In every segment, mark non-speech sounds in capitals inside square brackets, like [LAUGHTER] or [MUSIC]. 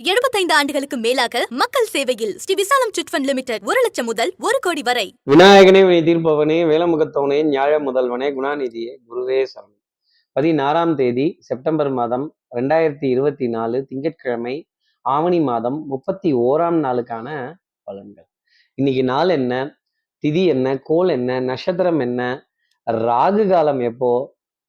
75 ஆண்டுகளுக்கு மேலாக மக்கள் சேவையில் ஸ்ரீ விசாலம் சிட்ஃபண்ட் லிமிடெட் ஒரு லட்சம் முதல் ஒரு கோடி வரை. விநாயகனே வினை தீர்ப்பவனே வேலமுகத்தவனே ஞாழ முதல்வனே குணாநிதியே குருவே சரணம் பதினாறாம் தேதி செப்டம்பர் மாதம் ரெண்டாயிரத்தி இருபத்தி நாலு திங்கட்கிழமை ஆவணி மாதம் முப்பத்தி ஓராம் நாளுக்கான பலன்கள். இன்னைக்கு நாள் என்ன? திதி என்ன? கோல் என்ன? நட்சத்திரம் என்ன? ராகு காலம் எப்போ?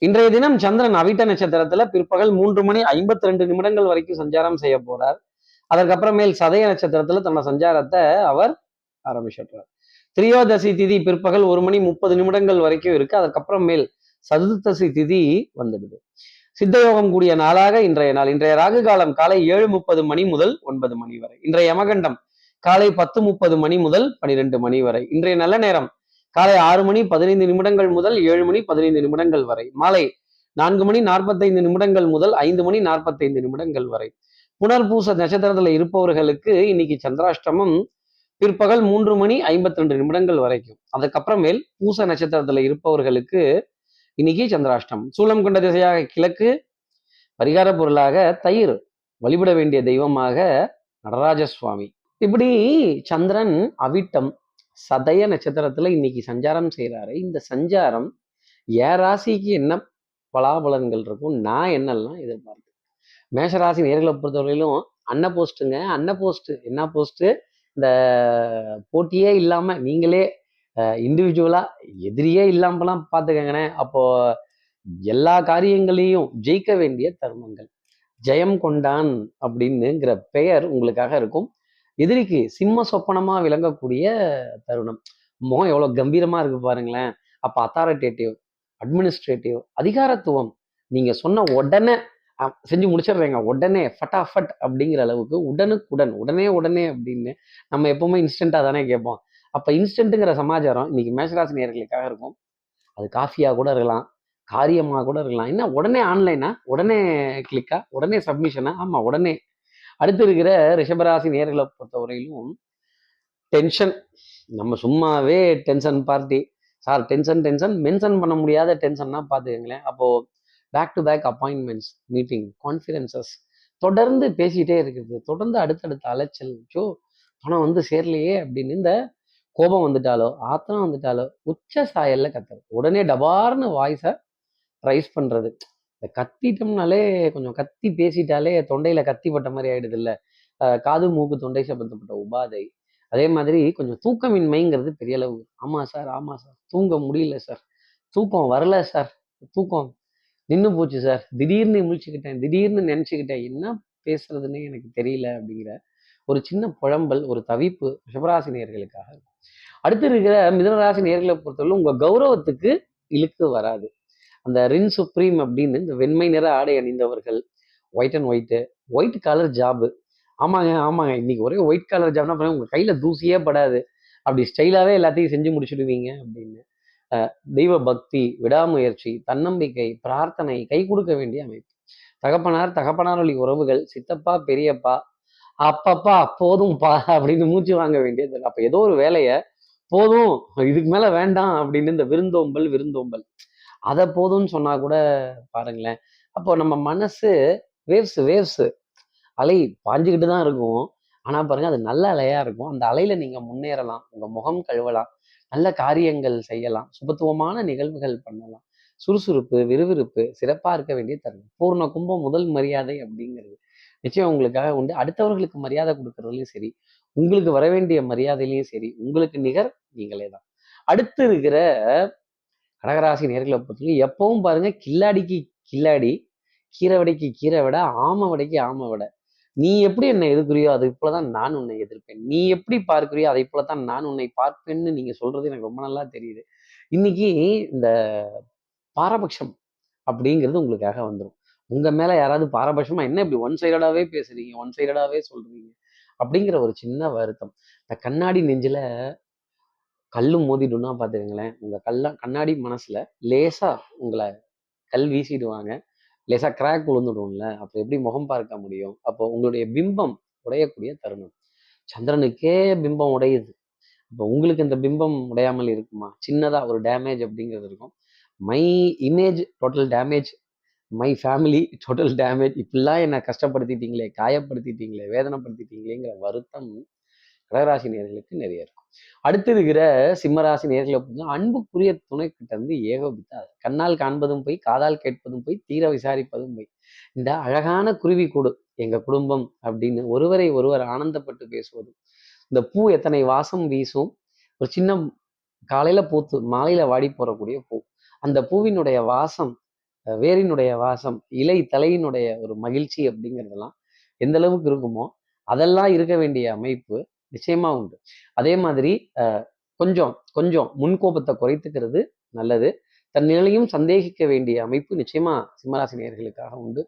இன்றைய தினம் சந்திரன் அவிட்ட நட்சத்திரத்துல பிற்பகல் மூன்று மணி ஐம்பத்தி ரெண்டு நிமிடங்கள் வரைக்கும் சஞ்சாரம் செய்ய போறார். அதற்கப்புறமேல் சதய நட்சத்திரத்துல தன்னோட சஞ்சாரத்தை அவர் ஆரம்பிச்சிடுறார். திரியோதசி திதி பிற்பகல் ஒரு மணி முப்பது நிமிடங்கள் வரைக்கும் இருக்கு. அதுக்கப்புறமேல் சதுர்த்தசி திதி வந்துடுது. சித்தயோகம் கூடிய நாளாக இன்றைய நாள். இன்றைய ராகு காலம் காலை ஏழு முப்பது மணி முதல் ஒன்பது மணி வரை. இன்றைய யமகண்டம் காலை பத்து முப்பது மணி முதல் பனிரெண்டு மணி வரை. இன்றைய நல்ல நேரம் காலை ஆறு மணி பதினைந்து நிமிடங்கள் முதல் ஏழு மணி பதினைந்து நிமிடங்கள் வரை மாலை நான்கு மணி நாற்பத்தைந்து நிமிடங்கள் முதல் ஐந்து மணி நாற்பத்தைந்து நிமிடங்கள் வரை. புனர்பூச நட்சத்திரத்துல இருப்பவர்களுக்கு இன்னைக்கு சந்திராஷ்டமம் பிற்பகல் மூன்று மணி ஐம்பத்தி ரெண்டு நிமிடங்கள் வரைக்கும். அதுக்கப்புறமேல் பூச நட்சத்திரத்துல இருப்பவர்களுக்கு இன்னைக்கு சந்திராஷ்டம் சூலம் கொண்ட திசையாக கிழக்கு பரிகார பொருளாக தயிர் வழிபட வேண்டிய தெய்வமாக நடராஜ சுவாமி. இப்படி சந்திரன் அவிட்டம் சதய நட்சத்திரத்துல இன்னைக்கு சஞ்சாரம் செய்கிறாரு இந்த சஞ்சாரம் என் ராசிக்கு என்ன பலாபலன்கள் இருக்கும் நான் என்னெல்லாம் எதிர்பார்த்தேன்? மேஷராசி நேர்களை பொறுத்தவரையிலும் அன்ன போஸ்ட்டுங்க. அன்ன போஸ்ட் என்ன போஸ்ட்டு? இந்த போட்டியே இல்லாம நீங்களே இண்டிவிஜுவலா எதிரியே இல்லாமலாம் பார்த்துக்கங்கண்ணே அப்போ எல்லா காரியங்களையும் ஜெயிக்க வேண்டிய தருணங்கள். ஜெயம் கொண்டான் அப்படின்னுங்கிற பெயர் உங்களுக்காக இருக்கும். எதிரிக்கு சிம்ம சொப்பனமா விளங்கக்கூடிய தருணம். முகம் எவ்வளவு கம்பீரமா இருக்கு பாருங்களேன். அப்ப அத்தாரிட்டேட்டிவ் அட்மினிஸ்ட்ரேட்டிவ் அதிகாரத்துவம். நீங்க சொன்ன உடனே செஞ்சு முடிச்சிடுறேங்க. உடனே ஃபட்டாஃபட் அப்படிங்கிற அளவுக்கு உடனுக்குடன் உடனே உடனே அப்படின்னு நம்ம எப்பவுமே இன்ஸ்டண்டா தானே கேட்போம். அப்ப இன்ஸ்டன்ட்டுங்கிற சமாச்சாரம் இன்னைக்கு மேஷராசி நேர்களுக்காக இருக்கும். அது காஃபியா கூட இருக்கலாம் காரியமாக கூட இருக்கலாம். என்ன உடனே ஆன்லைனா உடனே கிளிக்கா உடனே சப்மிஷனா ஆமாம் உடனே. அடுத்து இருக்கிற ரிஷபராசி நேர்களை பொறுத்தவரையிலும் டென்ஷன் நம்ம சும்மாவே tension party sir tension tension mention பண்ண முடியாத டென்ஷன்னா பார்த்துக்கங்களேன் அப்போ back to back appointments meeting confidences தொடர்ந்து பேசிக்கிட்டே இருக்குது. தொடர்ந்து அடுத்தடுத்த அலைச்சல். ஜோ பணம் வந்து சேரலையே அப்படின்னு இந்த கோபம் வந்துட்டாலோ ஆத்திரம் வந்துட்டாலோ உச்ச சாயல்ல கத்துறது. உடனே டபார்னு வாய்ஸை ரைஸ் பண்றது. இந்த கத்திட்டோம்னாலே கொஞ்சம் கத்தி பேசிட்டாலே தொண்டையில கத்தி பட்ட மாதிரி ஆயிடுது இல்ல காது மூக்கு தொண்டை சம்பந்தப்பட்ட உபாதை. அதே மாதிரி கொஞ்சம் தூக்கமின்மைங்கிறது பெரிய அளவு. ஆமா சார் ஆமா சார். தூங்க முடியல சார். தூக்கம் வரல சார். தூக்கம் நின்று போச்சு சார். திடீர்னு முழிச்சுக்கிட்டேன் திடீர்னு நினச்சிக்கிட்டேன். என்ன பேசுறதுன்னே எனக்கு தெரியல அப்படிங்கிற ஒரு சின்ன புழம்பல் ஒரு தவிப்பு ரிஷபராசி நேர்களுக்காக இருக்கும் அடுத்து இருக்கிற மிதனராசி நேர்களை பொறுத்தவரை உங்க கௌரவத்துக்கு இழுக்கு வராது. அந்த ரின் சுப்ரீம் அப்படின்னு இந்த வெண்மை நிற ஆடை அணிந்தவர்கள் white and white white colour job ஆமாங்க ஆமாங்க. இன்னைக்கு ஒரே ஒயிட் கலர் ஜாப்னா பாருங்க உங்க கையில தூசியே படாது. அப்படி ஸ்டைலாவே எல்லாத்தையும் செஞ்சு முடிச்சிடுவீங்க அப்படின்னு. தெய்வ பக்தி விடாமுயற்சி தன்னம்பிக்கை பிரார்த்தனை கை கொடுக்க வேண்டிய அமைப்பு. தகப்பனார் தகப்பனார் வழி உறவுகள் சித்தப்பா பெரியப்பா அப்பப்பா போதும்பா அப்படின்னு மூச்சு வாங்க வேண்டியது அப்போ ஏதோ ஒரு வேலையை போதும் இதுக்கு மேல வேண்டாம் அப்படின்னு இந்த விருந்தோம்பல் விருந்தோம்பல். அதை போதும்னு சொன்னா கூட பாருங்களேன். அப்போ நம்ம மனசு வேவ்ஸ் வேவ்ஸ் அலை பாஞ்சுக்கிட்டு தான் இருக்கும். ஆனா பாருங்க அது நல்ல அலையா இருக்கும். அந்த அலையில நீங்க முன்னேறலாம். உங்க முகம் கழுவலாம். நல்ல காரியங்கள் செய்யலாம். சுபத்துவமான நிகழ்வுகள் பண்ணலாம். சுறுசுறுப்பு விறுவிறுப்பு சிறப்பா இருக்க வேண்டிய தருணம் பூர்ண கும்பம் முதல் மரியாதை அப்படிங்கிறது நிச்சயம் உங்களுக்காக உண்டு. அடுத்தவர்களுக்கு மரியாதை கொடுக்கறதுலையும் சரி உங்களுக்கு வர வேண்டிய மரியாதையிலையும் சரி உங்களுக்கு நிகர் நீங்களே தான். அடுத்து இருக்கிற கடகராசி நேர்களை பொறுத்தவரைக்கும் எப்பவும் பாருங்க கில்லாடிக்கு கில்லாடி கீரை வடைக்கு கீரை விட ஆமை வடைக்கு ஆமை விட நீ எப்படி என்னை எதிர்க்கிறியோ அதை போலதான் நான் உன்னை எதிர்ப்பேன். நீ எப்படி பார்க்கிறியோ அதை போலதான் நான் உன்னை பார்ப்பேன்னு நீங்க சொல்றது எனக்கு ரொம்ப நல்லா தெரியுது. இன்னைக்கு இந்த பாரபட்சம் அப்படிங்கிறது உங்களுக்காக வந்துடும் உங்க மேல யாராவது பாரபட்சமா என்ன இப்படி ஒன் சைடடாவே பேசுறீங்க ஒன் சைடடாவே சொல்றீங்க அப்படிங்கிற ஒரு சின்ன வருத்தம். இந்த கண்ணாடி நெஞ்சில கல்லு மோதிடும்னா பார்த்துக்கங்களேன் உங்கள் கல்லாம் கண்ணாடி மனசில் லேசாக உங்களை கல் வீசிடுவாங்க. லேசாக கிராக் விழுந்துடும்ல அப்போ எப்படி முகம் பார்க்க முடியும்? அப்போ உங்களுடைய பிம்பம் உடையக்கூடிய தருணம். சந்திரனுக்கே பிம்பம் உடையுது. இப்போ உங்களுக்கு இந்த பிம்பம் உடையாமல் இருக்குமா? சின்னதாக ஒரு டேமேஜ் அப்படிங்கிறது இருக்கும். My image total damage my family total damage இப்படிலாம் என்னை கஷ்டப்படுத்திட்டீங்களே காயப்படுத்திட்டீங்களே வேதனைப்படுத்திட்டீங்களேங்கிற வருத்தம் கடகராசி நேர்களுக்கு நிறைய இருக்கும். அடுத்து இருக்கிற சிம்மராசி நேர்களை பார்த்தீங்கன்னா அன்புக்குரிய துணை கிட்ட இருந்து ஏகோபித்தாது கண்ணால் காண்பதும் போய் காதால் கேட்பதும் போய் தீர விசாரிப்பதும் போய். இந்த அழகான குருவி கூடு எங்க குடும்பம் அப்படின்னு ஒருவரை ஒருவர் ஆனந்தப்பட்டு பேசுவதும் இந்த பூ எத்தனை வாசம் வீசும் ஒரு சின்ன காலையில பூத்து மாலையில வாடி போறக்கூடிய பூ. அந்த பூவினுடைய வாசம் வேரினுடைய வாசம் இலை தலையினுடைய ஒரு மகிழ்ச்சி அப்படிங்கிறதெல்லாம் எந்த அளவுக்கு இருக்குமோ அதெல்லாம் இருக்க வேண்டிய அமைப்பு நிச்சயமா உண்டு. அதே மாதிரி கொஞ்சம் கொஞ்சம் முன்கோபத்தை குறைத்துக்கிறது நல்லது. தன் நிலையும் சந்தேகிக்க வேண்டிய அமைப்பு நிச்சயமா சிம்மராசி உண்டு.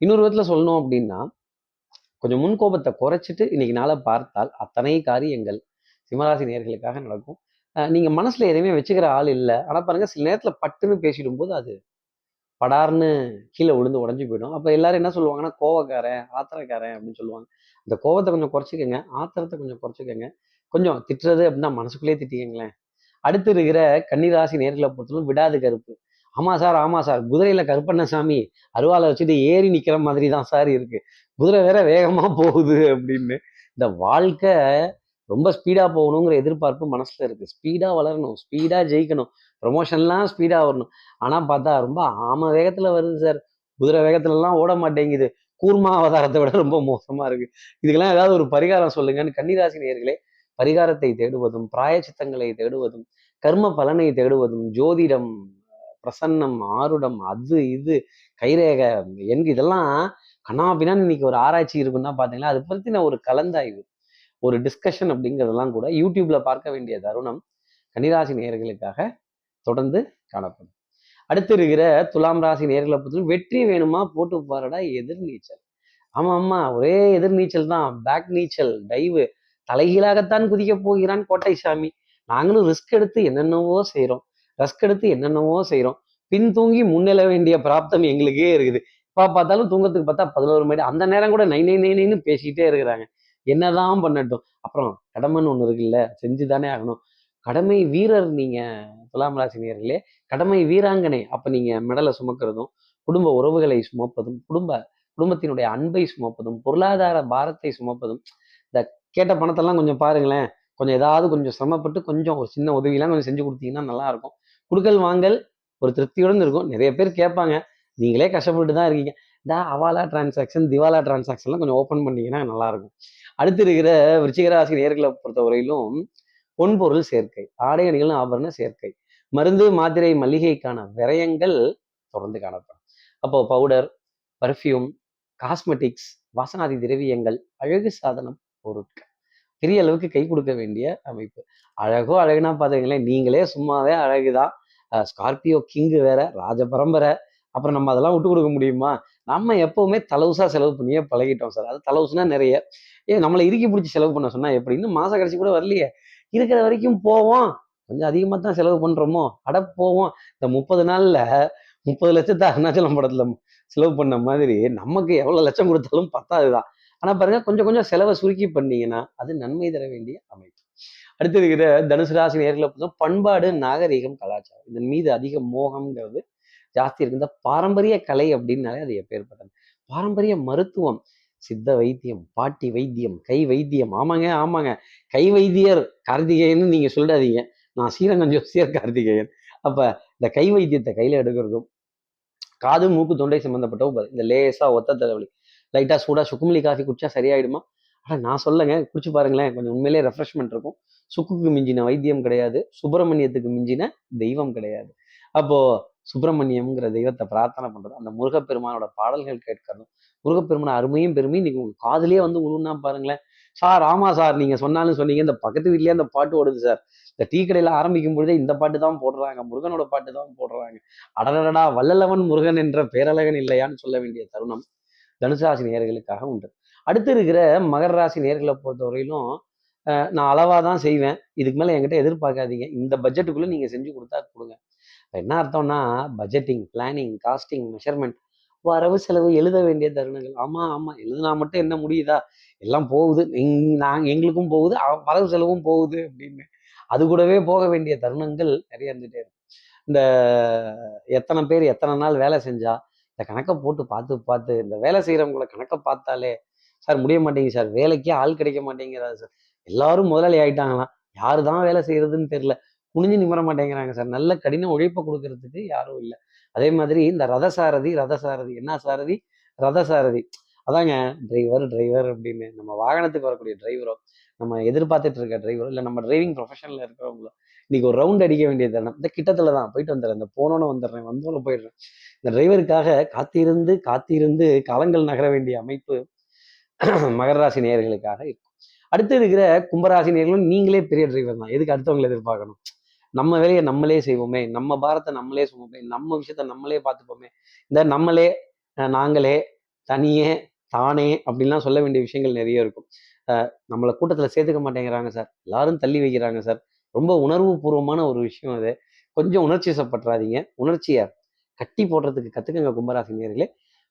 இன்னொரு விதத்துல சொல்லணும் அப்படின்னா கொஞ்சம் முன்கோபத்தை குறைச்சிட்டு இன்னைக்கு நாளை பார்த்தால் அத்தனை காரியங்கள் சிம்மராசி நேர்களுக்காக நடக்கும் நீங்க மனசுல எதையுமே வச்சுக்கிற ஆள் இல்லை. ஆனா பாருங்க சில நேரத்துல பட்டுன்னு பேசிடும் போது அது படார்னு கீழே விழுந்து உடஞ்சி போயிடும். அப்போ எல்லாரும் என்ன சொல்லுவாங்கன்னா கோவக்காரன் ஆத்திரக்காரன் அப்படின்னு சொல்லுவாங்க. இந்த கோவத்தை கொஞ்சம் குறைச்சிக்கோங்க ஆத்திரத்தை கொஞ்சம் குறைச்சிக்கோங்க. கொஞ்சம் திட்டுறது அப்படின்னா மனசுக்குள்ளேயே திட்டிக்கங்களேன். அடுத்து இருக்கிற கன்னிராசி நேர்களை பொறுத்தவரை விடாது கருப்பு. ஆமாம் சார் ஆமாம் சார். குதிரையில கருப்பண்ணசாமி அருவாலை வச்சுட்டு ஏறி நிற்கிற மாதிரி தான் சார் இருக்குது குதிரை வேற வேகமாக போகுது அப்படின்னு. இந்த வாழ்க்கை ரொம்ப ஸ்பீடாக போகணுங்கிற எதிர்பார்ப்பு மனசில் இருக்குது ஸ்பீடாக வளரணும் ஸ்பீடாக ஜெயிக்கணும். ப்ரொமோஷன்லாம் ஸ்பீடாக வரணும். ஆனால் பார்த்தா ரொம்ப ஆம வேகத்தில் வருது சார் குதிரை வேகத்துலலாம் ஓட மாட்டேங்குது. கூர்மா அவதாரத்தை விட ரொம்ப மோசமாக இருக்குது இதுக்கெல்லாம் ஏதாவது ஒரு பரிகாரம் சொல்லுங்கன்னு கன்னிராசி நேர்களே பரிகாரத்தை தேடுவதும் பிராயச்சித்தங்களை தேடுவதும் கர்ம பலனை தேடுவதும் ஜோதிடம் பிரசன்னம் ஆருடம் அது இது கைரேக என் இதெல்லாம் கண்ணாபின்னான்னு இன்னைக்கு ஒரு ஆராய்ச்சி இருக்குன்னா பாத்தீங்களா அது பற்றின ஒரு கலந்தாய்வு. ஒரு டிஸ்கஷன் அப்படிங்கிறதெல்லாம் கூட யூடியூப்ல பார்க்க வேண்டிய தருணம் கன்னிராசி நேயர்களுக்காக தொடர்ந்து காணப்படும். அடுத்து இருக்கிற துலாம் ராசி நேர்களை பொறுத்தவரை வெற்றி வேணுமா? போட்டு பாருடா எதிர்நீச்சல். ஆமா ஆமா ஒரே எதிர்நீச்சல் தான். பேக் நீச்சல் டைவு தலைகீழாகத்தான் குதிக்க போகிறான் கோட்டை சாமி நாங்களும் ரிஸ்க் எடுத்து என்னென்னவோ செய்கிறோம் ரிஸ்க் எடுத்து என்னென்னவோ செய்கிறோம் பின் தூங்கி வேண்டிய பிராப்தம் எங்களுக்கே இருக்குது. இப்போ பார்த்தாலும் தூங்கத்துக்கு பார்த்தா பதினோரு மணி அந்த நேரம் கூட நை நை நைன்னு பேசிக்கிட்டே இருக்கிறாங்க. என்னதான் பண்ணட்டும். அப்புறம் கடமைன்னு ஒன்று இருக்குல்ல செஞ்சு தானே ஆகணும். கடமை வீரர் நீங்கள் துலாம் ராசி கடமை வீராங்கனை. அப்போ நீங்கள் மெடலை சுமக்கிறதும் குடும்ப உறவுகளை சுமப்பதும் குடும்ப குடும்பத்தினுடைய அன்பை சுமப்பதும் பொருளாதார பாரத்தை சுமப்பதும். இந்த கேட்ட பணத்தெல்லாம் கொஞ்சம் பாருங்களேன். கொஞ்சம் ஏதாவது கொஞ்சம் சிரமப்பட்டு கொஞ்சம் ஒரு சின்ன உதவியெல்லாம் கொஞ்சம் செஞ்சு கொடுத்தீங்கன்னா நல்லாயிருக்கும். கொடுக்கல் குடுக்கல் வாங்கல் ஒரு திருப்தியுடன் இருக்கும். நிறைய பேர் கேட்பாங்க. நீங்களே கஷ்டப்பட்டு தான் இருக்கீங்க. இந்த அவாலா டிரான்சாக்ஷன் திவாலா டிரான்சாக்ஷன்லாம் கொஞ்சம் ஓப்பன் பண்ணிங்கன்னா நல்லா இருக்கும் அடுத்து இருக்கிற விருச்சிகராசி நேர்களை பொறுத்தவரையிலும் பொன்பொருள் சேர்க்கை ஆடை அணிகளும் ஆபரண சேர்க்கை மருந்து மாத்திரை மளிகைக்கான விரயங்கள் தொடர்ந்து காணப்படும். அப்போ பவுடர் பர்ஃப்யூம் காஸ்மெட்டிக்ஸ் வாசனாதி திரவியங்கள் அழகு சாதனம் பொருட்கள். பெரிய அளவுக்கு கை கொடுக்க வேண்டிய அமைப்பு. அழகோ அழகுனா பார்த்துக்கங்களேன் நீங்களே சும்மாவே அழகுதான். ஸ்கார்பியோ கிங்கு வேற ராஜ பரம்பரை அப்புறம் நம்ம அதெல்லாம் விட்டு கொடுக்க முடியுமா? நம்ம எப்பவுமே தலவுசா செலவு பண்ணியே பழகிட்டோம் சார். அது தலவுசுனா நிறைய. ஏ நம்மளை இறுக்கி பிடிச்சி செலவு பண்ண சொன்னா எப்படின்னு மாசம் கடைசி கூட வரலையே. இருக்கிற வரைக்கும் போவோம். கொஞ்சம் அதிகமாக தான் செலவு பண்ணுறோமோ அட போவோம். இந்த முப்பது நாளில் முப்பது லட்சத்தை அருணாச்சலம் படத்தில் செலவு பண்ண மாதிரி நமக்கு எவ்வளோ லட்சம் கொடுத்தாலும் பத்தாது தான். ஆனால் பாருங்க கொஞ்சம் கொஞ்சம் செலவை சுருக்கி பண்ணீங்கன்னா அது நன்மை தர வேண்டிய அமைப்பு. அடுத்து இருக்கிற தனுசு ராசி நேர்களை பண்பாடு நாகரிகம் கலாச்சாரம். இதன் மீது அதிக மோகம்ங்கிறது ஜாஸ்தி இருக்கு. இந்த பாரம்பரிய கலை அப்படின்னாலே அது எப்பேற்பட்டது பாரம்பரிய மருத்துவம். சித்த வைத்தியம் பாட்டி வைத்தியம் கை வைத்தியம். ஆமாங்க ஆமாங்க. கை வைத்தியர் கார்த்திகேயன்னு நீங்க சொல்லிடாதீங்க. நான் ஸ்ரீரங்கம் ஜோசியர் கார்த்திகேயன். அப்ப இந்த கை வைத்தியத்தை கையில எடுக்கிறதும் காது மூக்கு தொண்டை சம்பந்தப்பட்ட உபாதை இந்த லேசா ஒத்த தலைவலி. லைட்டா சூடா சுக்குமல்லி காஃபி குடிச்சா சரியாயிடுமா? ஆனா நான் சொல்லுங்க குடிச்சு பாருங்களேன். கொஞ்சம் உண்மையிலே ரெஃப்ரெஷ்மெண்ட் இருக்கும். சுக்குக்கு மிஞ்சின வைத்தியம் கிடையாது. சுப்பிரமணியத்துக்கு மிஞ்சின தெய்வம் கிடையாது. அப்போ சுப்பிரமணியம்ங்கிற தெய்வத்தை பிரார்த்தனை பண்றது அந்த முருகப்பெருமானோட பாடல்கள் கேட்கறதும் முருகப்பெருமான அருமையும் பெருமையும் நீங்க உங்க காதலே வந்து உழுன்னா பாருங்களேன். சார் ஆமா சார் நீங்க சொன்னாலும் சொன்னீங்க இந்த பக்கத்து வீட்லயே அந்த பாட்டு ஓடுது சார். இந்த டீ கடையில ஆரம்பிக்கும் பொழுதே இந்த பாட்டு தான் போடுறாங்க முருகனோட பாட்டு தான் போடுறாங்க. அடடடா வல்லலவன் முருகன் என்ற பேரழகன் இல்லையான்னு சொல்ல வேண்டிய தருணம் தனுசு ராசி உண்டு. அடுத்து இருக்கிற மகர ராசி நேர்களை பொறுத்தவரையிலும் நான் அளவாக தான் செய்வேன். இதுக்கு மேலே என்கிட்ட எதிர்பார்க்காதீங்க. இந்த பட்ஜெட்டுக்குள்ளே நீங்கள் செஞ்சு கொடுத்தா கொடுங்க. என்ன அர்த்தம்னா பட்ஜெட்டிங் பிளானிங் காஸ்டிங் மெஷர்மெண்ட் வரவு செலவு எழுத வேண்டிய தருணங்கள். ஆமா ஆமா. எழுதுனா மட்டும் என்ன முடியுதா? எல்லாம் போகுது. நாங்கள் நாங்க எங்களுக்கும் போகுது. வரவு செலவும் போகுது அப்படின்னு. அது கூடவே போக வேண்டிய தருணங்கள் நிறைய இருந்துட்டே இருக்கும் இந்த எத்தனை பேர் எத்தனை நாள் வேலை செஞ்சா இந்த கணக்கை போட்டு பார்த்து பார்த்து இந்த வேலை செய்கிறவங்கள கணக்கை பார்த்தாலே சார் முடிய மாட்டேங்குது சார். வேலைக்கே ஆள் கிடைக்க மாட்டேங்கிறாரு சார். எல்லாரும் முதலாளி ஆயிட்டாங்களாம். யாரு தான் வேலை செய்யறதுன்னு தெரியல. குனிஞ்சு நிமிர மாட்டேங்கிறாங்க சார். நல்ல கடின உழைப்பை கொடுக்கறதுக்கு யாரும் இல்லை. அதே மாதிரி இந்த ரத சாரதி ரத சாரதி என்ன சாரதி? ரத சாரதி அதாங்க டிரைவர் டிரைவர் அப்படின்னு நம்ம வாகனத்துக்கு வரக்கூடிய டிரைவரோ நம்ம எதிர்பார்த்துட்டு இருக்க டிரைவரோ இல்லை நம்ம டிரைவிங் ப்ரொஃபஷனில் இருக்கிறவங்களோ இன்னைக்கு ஒரு ரவுண்ட் அடிக்க வேண்டிய தருணம் இந்த கிட்டத்துல தான் போயிட்டு வந்துடுறேன். இந்த போனோன்னு வந்துடுறேன். வந்தோன்னு போயிடுறேன். இந்த டிரைவருக்காக காத்திருந்து காத்திருந்து காலங்கள் நகர வேண்டிய அமைப்பு [CLEARS THROAT] மகராசி நேயர்களுக்காக இருக்கும். அடுத்து இருக்கிற கும்பராசி நேர்களும் நீங்களே பெரிய டிரைவர் தான். எதுக்கு அடுத்தவங்களை எதிர்பார்க்கணும்? நம்ம வேலையை நம்மளே செய்வோமே நம்ம பாரத்தை நம்மளே சுமப்போமே நம்ம விஷயத்த நம்மளே பார்த்துப்போமே இந்த நம்மளே நாங்களே தனியே தானே அப்படின்லாம் சொல்ல வேண்டிய விஷயங்கள் நிறைய இருக்கும். நம்மளை கூட்டத்தில் சேர்த்துக்க மாட்டேங்கிறாங்க சார். எல்லாரும் தள்ளி வைக்கிறாங்க சார். ரொம்ப உணர்வு பூர்வமான ஒரு விஷயம் அது. கொஞ்சம் உணர்ச்சி வசப்பட்டுறாதீங்க உணர்ச்சியை கட்டி போடுறதுக்கு கற்றுக்கங்க கும்பராசி நேர்களே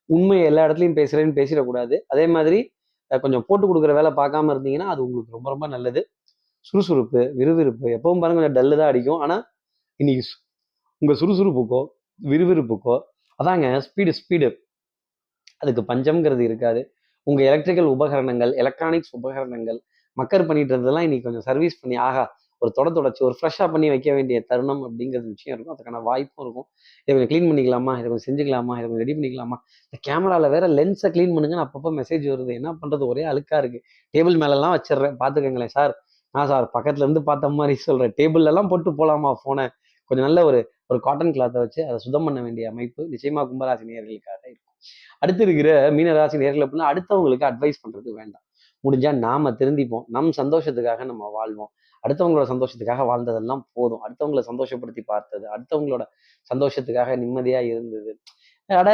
உண்மை எல்லா இடத்துலையும் பேசுகிறேன்னு பேசிடக்கூடாது. அதே மாதிரி கொஞ்சம் போட்டு கொடுக்குற வேலை பார்க்காம இருந்தீங்கன்னா அது உங்களுக்கு ரொம்ப ரொம்ப நல்லது. சுறுசுறுப்பு விறுவிறுப்பு. எப்பவும் பாருங்க கொஞ்சம் டல்லு தான் அடிக்கும். ஆனால் இன்னைக்கு சு- சுறுசுறுப்புக்கோ விறுவிறுப்புக்கோ அதாங்க ஸ்பீடு ஸ்பீடு அதுக்கு பஞ்சம்ங்கிறது இருக்காது. உங்கள் எலக்ட்ரிக்கல் உபகரணங்கள் எலக்ட்ரானிக்ஸ் உபகரணங்கள் மக்கர் பண்ணிட்டு இருந்ததெல்லாம் இன்னைக்கு கொஞ்சம் சர்வீஸ் பண்ணி ஆகா ஒரு தொட தொடச்சி ஒரு ஃப்ரெஷ்ஷாக பண்ணி வைக்க வேண்டிய தருணம் அப்படிங்கிறது விஷயம் இருக்கும். அதுக்கான வாய்ப்பும் இருக்கும். இதை கொஞ்சம் க்ளீன் பண்ணிக்கலாமா? இதை கொஞ்சம் செஞ்சுக்கலாமா? இதை கொஞ்சம் ரெடி பண்ணிக்கலாமா? இந்த கேமராவில் வேற லென்ஸை க்ளீன் பண்ணுங்கன்னு அப்பப்போ மெசேஜ் வருது. என்ன பண்ணுறது ஒரே அழுக்காக இருக்குது டேபிள் மேலெல்லாம் வச்சிடுறேன். பார்த்துக்கங்களேன் சார் நான் சார். பக்கத்துல இருந்து பார்த்த மாதிரி சொல்றேன். டேபிள்ல எல்லாம் போட்டு போலாமா போனை கொஞ்சம் நல்ல ஒரு ஒரு காட்டன் கிளாத்தை வச்சு அதை சுத்தம் பண்ண வேண்டிய அமைப்பு நிச்சயமா கும்பராசி நேர்களுக்காக இருக்கும். அடுத்து இருக்கிற மீனராசி நேர்கள் அப்படின்னா அடுத்தவங்களுக்கு அட்வைஸ் பண்றது வேண்டாம். முடிஞ்சா நாம திருந்திப்போம். நம் சந்தோஷத்துக்காக நம்ம வாழ்வோம். அடுத்தவங்களோட சந்தோஷத்துக்காக வாழ்ந்ததெல்லாம் போதும். அடுத்தவங்களை சந்தோஷப்படுத்தி பார்த்தது அடுத்தவங்களோட சந்தோஷத்துக்காக நிம்மதியா இருந்தது. அட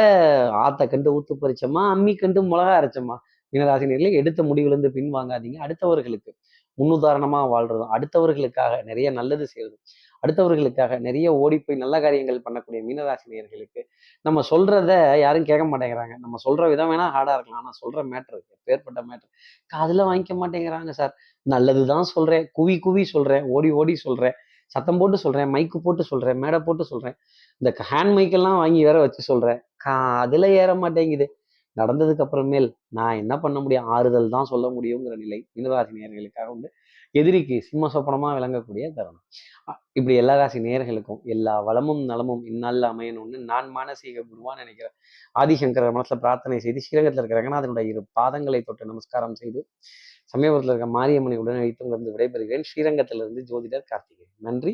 ஆத்த கண்டு ஊத்து பறிச்சோமா அம்மி கண்டு மிளகா அரைச்சோமா மீனராசினியர்களே எடுத்த முடிவுலேருந்து பின் வாங்காதீங்க அடுத்தவர்களுக்கு முன்னுதாரணமாக வாழ்றதும் அடுத்தவர்களுக்காக நிறைய நல்லது செய்யறதும் அடுத்தவர்களுக்காக நிறைய ஓடி போய் நல்ல காரியங்கள் பண்ணக்கூடிய மீனராசினியர்களுக்கு நம்ம சொல்றத யாரும் கேட்க மாட்டேங்கிறாங்க. நம்ம சொல்ற விதம் வேணா ஹார்டா இருக்கலாம். ஆனால் சொல்ற மேட்ரு பேர்பட்ட மேட்ரு காதில் வாங்கிக்க மாட்டேங்கிறாங்க சார் நல்லது தான் சொல்றேன். குவி குவி சொல்றேன். ஓடி ஓடி சொல்றேன். சத்தம் போட்டு சொல்றேன். மைக்கு போட்டு சொல்றேன். மேடை போட்டு சொல்றேன். இந்த ஹேண்ட் மைக்கெல்லாம் வாங்கி வேற வச்சு சொல்றேன். அதில் ஏற மாட்டேங்குது. நடந்ததுக்கு அப்புறமேல் நான் என்ன பண்ண முடியும்? ஆறுதல் தான் சொல்ல முடியுங்கிற நிலை மீனராசி நேயர்களுக்காக உண்டு. எதிரிக்கு சிம்ம சொப்பனமா விளங்கக்கூடிய தருணம். இப்படி எல்லா ராசி நேயர்களுக்கும் எல்லா வளமும் நலமும் இந்நாளில் அமையணும்னு நான் மானசீக குருவான்னு நினைக்கிறேன். ஆதிசங்கர மனசில் பிரார்த்தனை செய்து ஸ்ரீரங்கத்தில் இருக்கிற ரங்கநாதனுடைய இரு பாதங்களை தொட்டு நமஸ்காரம் செய்து சமயபுரத்தில் இருக்க மாரியம்மனை உடனே வைத்து உங்களிருந்து விடைபெறுகிறேன். ஸ்ரீரங்கத்திலிருந்து ஜோதிடர் கார்த்திகேயன். நன்றி.